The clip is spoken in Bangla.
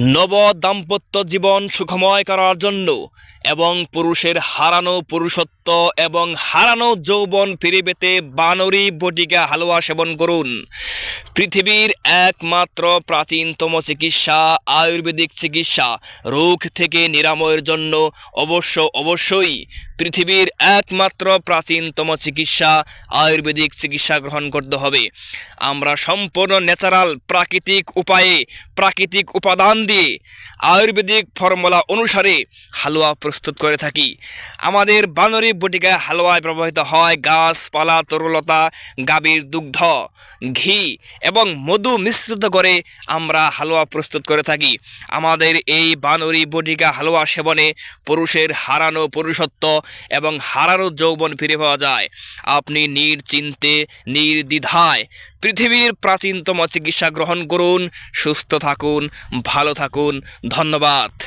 নব দাম্পত্য জীবন সুখময় করার জন্য এবং পুরুষের হারানো পুরুষত্ব এবং হারানো যৌবন ফিরে পেতে বানরি বটিকা হালুয়া সেবন করুন। পৃথিবীর একমাত্র প্রাচীনতম চিকিৎসা, আয়ুর্বেদিক চিকিৎসা, রোগ থেকে নিরাময়ের জন্য অবশ্য অবশ্যই পৃথিবীর একমাত্র প্রাচীনতম চিকিৎসা, আয়ুর্বেদিক চিকিৎসা গ্রহণ করতে হবে। আমরা সম্পূর্ণ ন্যাচারাল, প্রাকৃতিক উপায়ে প্রাকৃতিক উপাদান দিয়ে আয়ুর্বেদিক ফর্মুলা অনুসারে হালুয়া প্রস্তুত করে থাকি। আমাদের বানরি বটিকায় হালুয়ায় ব্যবহৃত হয় গাছপালা, তরুলতা, গাভীর দুগ্ধ, ঘি এবং মধু মিশ্রিত করে আমরা হালুয়া প্রস্তুত করে থাকি। আমাদের এই বানরি বটিকা হালুয়া সেবনে পুরুষের হারানো পুরুষত্ব এবং হারারও যৌবন ফিরে পাওয়া যায়। আপনি নির্চিন্তে, নির্দ্বিধায় পৃথিবীর প্রাচীনতম চিকিৎসা গ্রহণ করুন, সুস্থ থাকুন, ভালো থাকুন। ধন্যবাদ।